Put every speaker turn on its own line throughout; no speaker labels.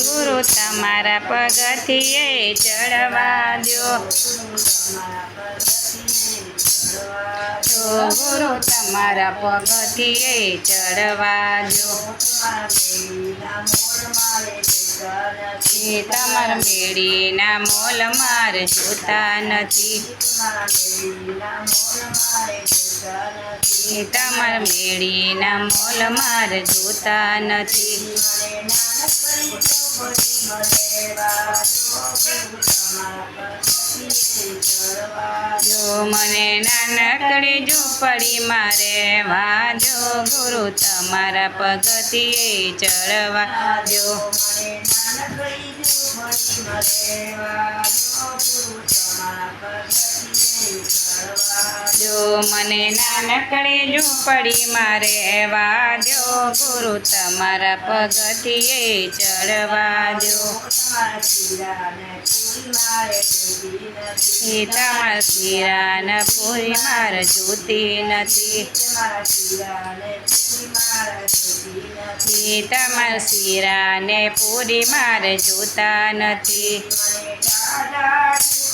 ગુરુ તમારા પગથિયે ચડવા દો ગુરુ તમારા પગથિયે ચડવા દો એ તમારા મેળીના મોલ મારે જોતા નથી. તમાર મેળીના મોલ મારે જોતા નથી. જો મને નાનકડી ઝૂંપડી મારે, વાજો ગુરુ તમારા પગથિયે ચડવા 花恋の恋で電話の મને નાનકડી ઝૂંપડી મારે દો ગુરુ તમારા પગથીએ ચડવા દો તમારા શિરાના પૂરી માર જોતી નથી. તમારા શિરાને પૂરી માર જોતા નથી.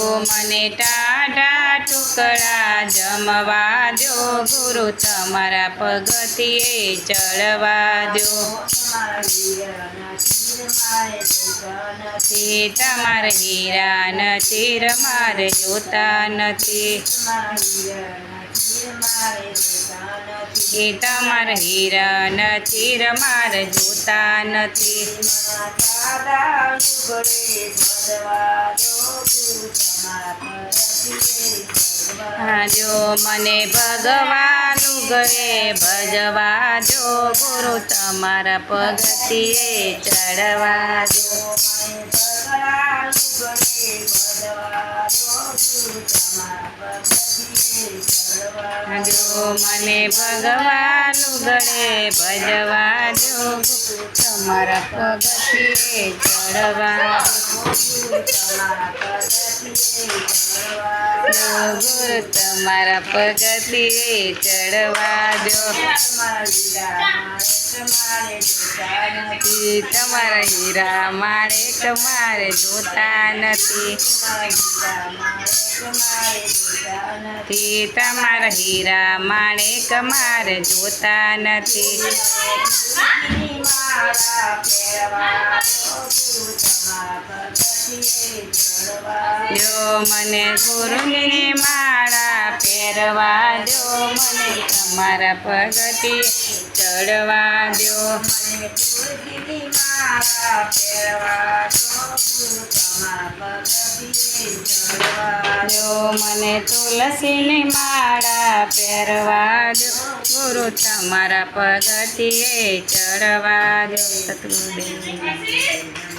મને ટાટા ટુકડા જમવા દો. ગુરુ, તમારા પગથિયે ચડવા દો. નથી તમારા હીરા નથી મારે જોતા નથી. એ તમારા હીરા નથી રમાર જોતા નથી. હા જો મને ભગવાન ગળે ભજવા જો ગુરુ તમારા પગતિએ ચડવા દો હા જો મને ભગવાન ગળે ભજવા જો તમારા પગતિએ ચડવા દો ગુરુ તમારા પગથિયે ચડવા દો. નથી તમારા હીરા માણેક મારે જોતા નથી. તે તમારા હીરા માણેક મારે જોતા નથી. જો મને ગુરુની માળા પહેરવા દો, મને તમારા પગથી ચડવા દો. જો મને તુલસીની માળા પહેરવા દો. ગુરુ તમારા પગથિયે ચડવા દો. સતગુરુદેવ.